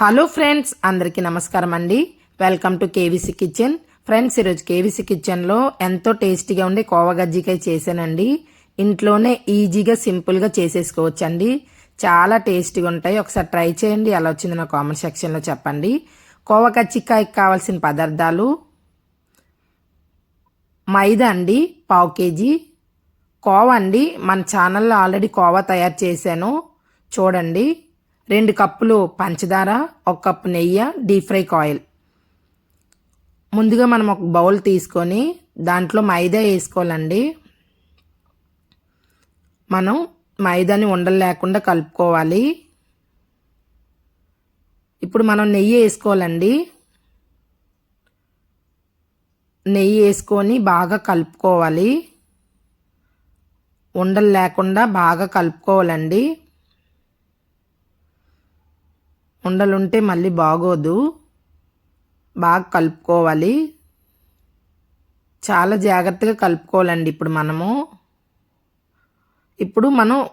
Hello friends అందరికీ నమస్కారం అండి. Welcome to KVC kitchen. Friends ఈరోజు కేవీసీ కిచెన్లో ఎంతో టేస్టీగా ఉండే కోవా గజ్జికాయ చేశానండి. ఇంట్లోనే ఈజీగా సింపుల్గా చేసేసుకోవచ్చండి. చాలా టేస్టీగా ఉంటాయి. ఒకసారి ట్రై చేయండి. ఎలా వచ్చింది నా కామెంట్ సెక్షన్లో చెప్పండి. కోవా గజ్జికాయకి కావాల్సిన పదార్థాలు మైదా అండి పావు కేజీ. కోవా అండి మన ఛానల్లో ఆల్రెడీ కోవా తయారు చేశాను. చూడండి. రెండు కప్పులు పంచదార ఒక కప్పు నెయ్యి డీప్ ఫ్రై ఆయిల్. ముందుగా మనం ఒక బౌల్ తీసుకొని దాంట్లో మైదా వేసుకోవాలండి. మనం మైదాని ఉండలు లేకుండా కలుపుకోవాలి. ఇప్పుడు మనం నెయ్యి వేసుకోవాలండి. నెయ్యి వేసుకొని బాగా కలుపుకోవాలి. ఉండలు లేకుండా బాగా కలుపుకోవాలండి. ఉండలుంటే మళ్ళీ బాగోదు. బాగా కలుపుకోవాలి. చాలా జాగ్రత్తగా కలుపుకోవాలండి ఇప్పుడు మనము. ఇప్పుడు మనం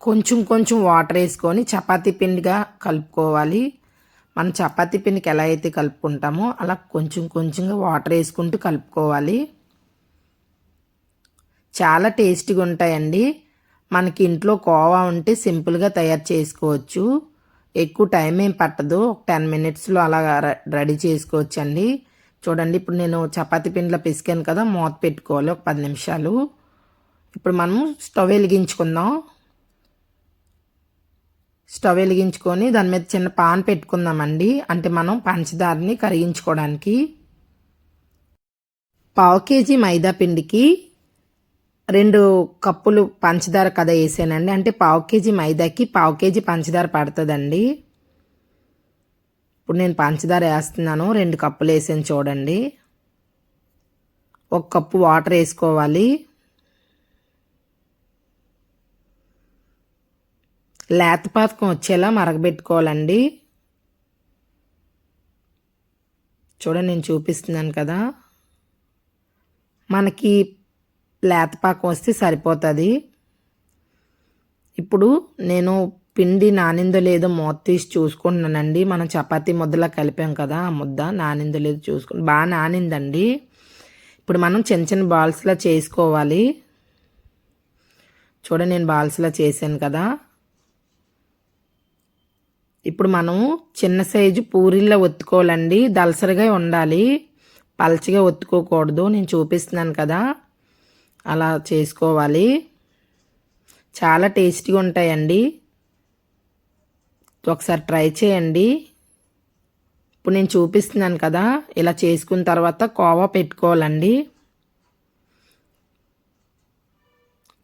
కొంచెం కొంచెం వాటర్ వేసుకొని చపాతీ పిండిగా కలుపుకోవాలి. మనం చపాతీ పిండికి ఎలా అయితే కలుపుకుంటామో అలా కొంచెం కొంచెంగా వాటర్ వేసుకుంటూ కలుపుకోవాలి. చాలా టేస్టీగా ఉంటాయండి. మనకి ఇంట్లో కోవా ఉంటే సింపుల్గా తయారు చేసుకోవచ్చు. ఎక్కువ టైం ఏం పట్టదు. ఒక టెన్ మినిట్స్లో అలా రెడీ చేసుకోవచ్చండి. చూడండి ఇప్పుడు నేను చపాతి పిండిలో పిసికాను కదా మూత పెట్టుకోవాలి ఒక పది నిమిషాలు. ఇప్పుడు మనం స్టవ్ వెలిగించుకుందాం. స్టవ్ వెలిగించుకొని దాని మీద చిన్న పాన్ పెట్టుకుందామండి. అంటే మనం పంచదారని కరిగించుకోవడానికి. పావు కేజీ మైదా పిండికి రెండు కప్పులు పంచదార కథ వేసానండి. అంటే పావు కేజీ మైదాకి పావు కేజీ పంచదార పడుతుందండి. ఇప్పుడు నేను పంచదార వేస్తున్నాను. రెండు కప్పులు వేసాను చూడండి. ఒక కప్పు వాటర్ వేసుకోవాలి. లేత పాతకం వచ్చేలా మరగబెట్టుకోవాలండి. చూడండి నేను చూపిస్తున్నాను కదా. మనకి లేతపాకం వస్తే సరిపోతుంది. ఇప్పుడు నేను పిండి నానిందో లేదో మూత తీసి చూసుకుంటున్నానండి. మనం చపాతీ ముద్దలా కలిపాం కదా ఆ ముద్ద నానిందో లేదో చూసుకుని. బాగా నానిందండి. ఇప్పుడు మనం చిన్న చిన్న బాల్స్లా చేసుకోవాలి. చూడ నేను బాల్స్లా చేశాను కదా. ఇప్పుడు మనం చిన్న సైజు పూరిల్లో ఒత్తుకోవాలండి. దలసరిగా ఉండాలి. పలచగా ఒత్తుకోకూడదు. నేను చూపిస్తున్నాను కదా. అలా చేసుకోవాలి. చాలా టేస్టీగా ఉంటాయండి. ఒకసారి ట్రై చేయండి. ఇప్పుడు నేను చూపిస్తున్నాను కదా ఇలా చేసుకున్న తర్వాత కోవా పెట్టుకోవాలండి.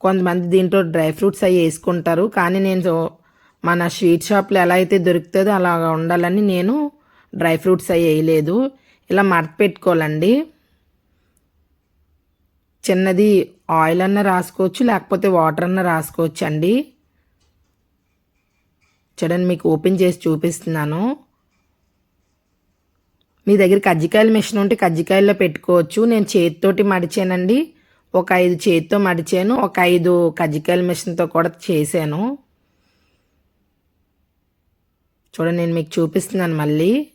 కొంతమంది దీంట్లో డ్రై ఫ్రూట్స్ అవి వేసుకుంటారు కానీ నేను మన స్వీట్ షాప్లో ఎలా అయితే దొరుకుతుందో అలా ఉండాలని నేను డ్రై ఫ్రూట్స్ అవి వేయలేదు. ఇలా మడత పెట్టుకోవాలండి. చిన్నది ఆయిల్ అన్న రాసుకోవచ్చు లేకపోతే వాటర్ అన్న రాసుకోవచ్చు అండి చూడండి మీకు ఓపెన్ చేసి చూపిస్తున్నాను. మీ దగ్గర కజ్జికాయల మిషన్ ఉంటే కజ్జికాయల్లో పెట్టుకోవచ్చు. నేను చేతితోటి మడిచానండి. ఒక ఐదు చేతితో మడిచాను. ఒక ఐదు కజ్జికాయల మిషన్తో కూడా చేశాను. చూడండి నేను మీకు చూపిస్తున్నాను మళ్ళీ.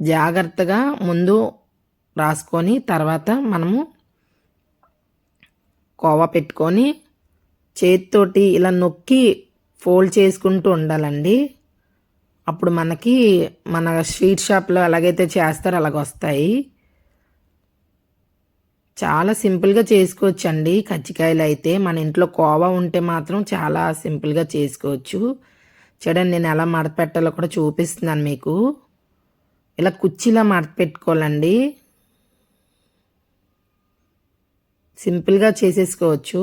జాగ్రత్తగా ముందు రాసుకొని తర్వాత మనము కోవా పెట్టుకొని చేతితోటి ఇలా నొక్కి ఫోల్డ్ చేసుకుంటూ ఉండాలండి. అప్పుడు మనకి మన స్వీట్ షాప్లో ఎలాగైతే చేస్తారో అలాగ వస్తాయి. చాలా సింపుల్గా చేసుకోవచ్చండి. కజ్జికాయలు అయితే మన ఇంట్లో కోవా ఉంటే మాత్రం చాలా సింపుల్గా చేసుకోవచ్చు. చూడండి నేను ఎలా మడత పెట్టాలో కూడా చూపిస్తున్నాను మీకు. ఇలా కుర్చీలా మడత పెట్టుకోవాలండి. సింపుల్గా చేసేసుకోవచ్చు.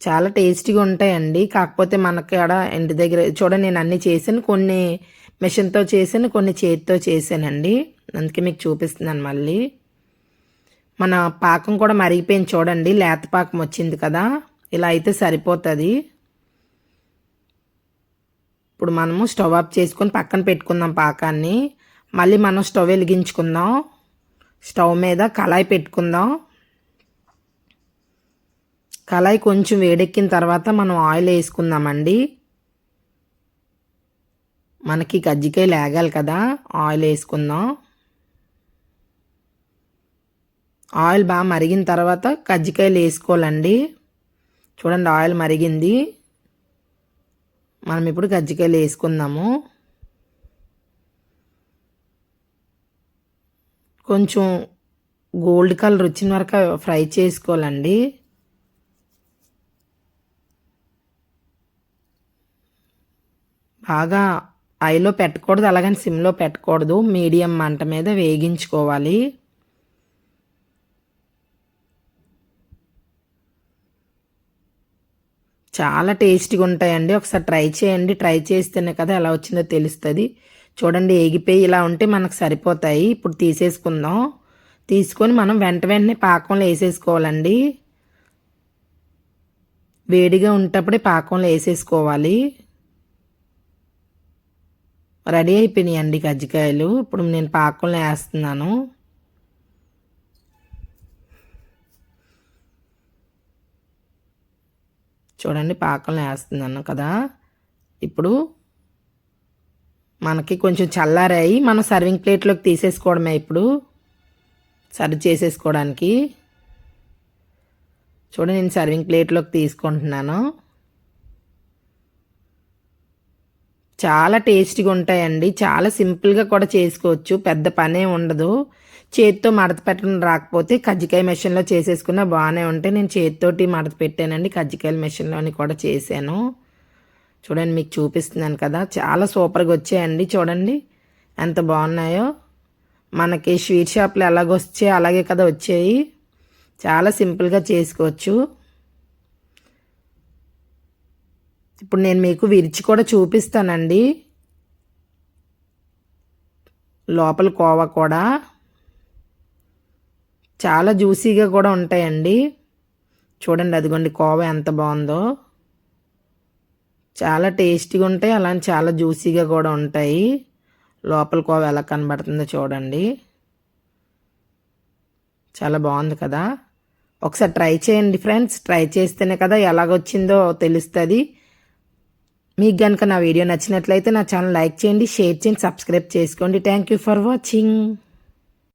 చాలా టేస్టీగా ఉంటాయండి. కాకపోతే మనకి ఆడ ఇంటి దగ్గర చూడండి నేను అన్నీ చేశాను కొన్ని మిషన్తో చేశాను కొన్ని చేతితో చేశానండి. అందుకే మీకు చూపిస్తున్నాను మళ్ళీ. మన పాకం కూడా మరిగిపోయింది చూడండి లేత పాకం వచ్చింది కదా. ఇలా అయితే సరిపోతుంది. ఇప్పుడు మనము స్టవ్ ఆఫ్ చేసుకొని పక్కన పెట్టుకుందాం పాకాన్ని. మళ్ళీ మనం స్టవ్ వెలిగించుకుందాం. స్టవ్ మీద కళాయి పెట్టుకుందాం. కళాయి కొంచెం వేడెక్కిన తర్వాత మనం ఆయిల్ వేసుకుందామండి. మనకి కజ్జికాయ లేగాలి కదా ఆయిల్ వేసుకుందాం. ఆయిల్ బాగా మరిగిన తర్వాత కజ్జికాయలు వేసుకోవాలండి. చూడండి ఆయిల్ మరిగింది. మనం ఇప్పుడు కజ్జికాయలు వేసుకుందాము. కొంచెం గోల్డ్ కలర్ వచ్చిన వరకు ఫ్రై చేసుకోవాలండి. బాగా ఐలో పెట్టకూడదు అలాగని సిమ్లో పెట్టకూడదు. మీడియం మంట మీద వేగించుకోవాలి. చాలా టేస్టీగా ఉంటాయండి. ఒకసారి ట్రై చేయండి. ట్రై చేస్తేనే కదా ఎలా వచ్చిందో తెలుస్తుంది. చూడండి ఏగిపోయి ఇలా ఉంటే మనకు సరిపోతాయి. ఇప్పుడు తీసేసుకుందాం. తీసుకొని మనం వెంట వెంటనే పాకంలో వేసేసుకోవాలండి. వేడిగా ఉంటప్పుడే పాకంలో వేసేసుకోవాలి. రెడీ అయిపోయినాయండి కజ్జికాయలు ఇప్పుడు నేను పాకంలో వేస్తున్నాను. చూడండి పాకంలో వేస్తున్నాను కదా. ఇప్పుడు మనకి కొంచెం చల్లారాయి. మనం సర్వింగ్ ప్లేట్లోకి తీసేసుకోవడమే ఇప్పుడు. సర్వ్ చేసేసుకోవడానికి. చూడండి నేను సర్వింగ్ ప్లేట్లోకి తీసుకుంటున్నాను. చాలా టేస్టీగా ఉంటాయండి. చాలా సింపుల్గా కూడా చేసుకోవచ్చు. పెద్ద పనే ఉండదు. చేతితో మడత పెట్టడం రాకపోతే కజ్జికాయ మెషిన్లో చేసేసుకున్న బాగానే ఉంటే నేను చేతితోటి మడత పెట్టానండి. కజ్జికాయల మెషిన్లోని కూడా చేశాను. చూడండి మీకు చూపిస్తున్నాను కదా. చాలా సూపర్గా వచ్చాయండి చూడండి. ఎంత బాగున్నాయో. మనకి స్వీట్ షాప్లో ఎలాగొచ్చే అలాగే కదా వచ్చాయి. చాలా సింపుల్గా చేసుకోవచ్చు. ఇప్పుడు నేను మీకు విరిచి కూడా చూపిస్తానండి. లోపల కోవా కూడా. చాలా జ్యూసీగా కూడా ఉంటాయండి. చూడండి అదిగోండి కోవ ఎంత బాగుందో. చాలా టేస్టీగా ఉంటాయి అలానే చాలా జ్యూసీగా కూడా ఉంటాయి. లోపల కోవ ఎలా కనబడుతుందో చూడండి. చాలా బాగుంది కదా. ఒకసారి ట్రై చేయండి ఫ్రెండ్స్ ట్రై చేస్తేనే కదా ఎలాగొచ్చిందో తెలుస్తుంది. మీకు కనుక నా వీడియో నచ్చినట్లయితే నా ఛానల్ లైక్ చేయండి షేర్ చేయండి సబ్స్క్రైబ్ చేసుకోండి. Thank you for watching.